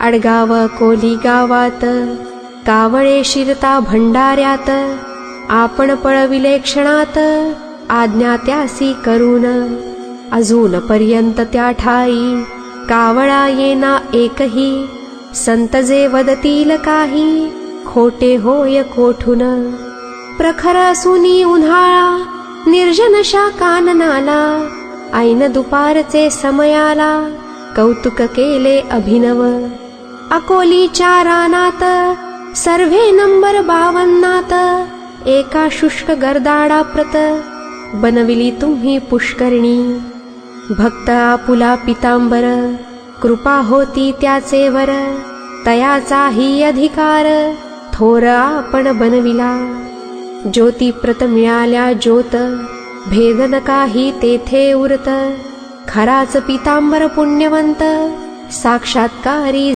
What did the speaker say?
अडगाव कोली गावात कावळे शिरता भंडाऱ्यात आपण पळविले क्षणात आज्ञा त्यासी करून. अजून पर्यंत त्या ठाई कावळा येना एकही संत जे वदतील काही खोटे होय कोठून? प्रखर सुनी उन्हाळा निर्जनशा काननाला ऐन दुपारचे समयाला कौतुक केले अभिनव. अकोलीच्या रानात सर्वे नंबर बावन्नात एका शुष्क गर्दाडा प्रत बनविली तुम्ही पुष्करणी. भक्त आपुला पितांबर कृपा होती त्याचे वर तयाचाही अधिकार थोर आपण बनविला. ज्योतिप्रत मिळाल्या ज्योत भेदन काही तेथे उरत. खराच पितांबर पुण्यवंत साक्षात्कारी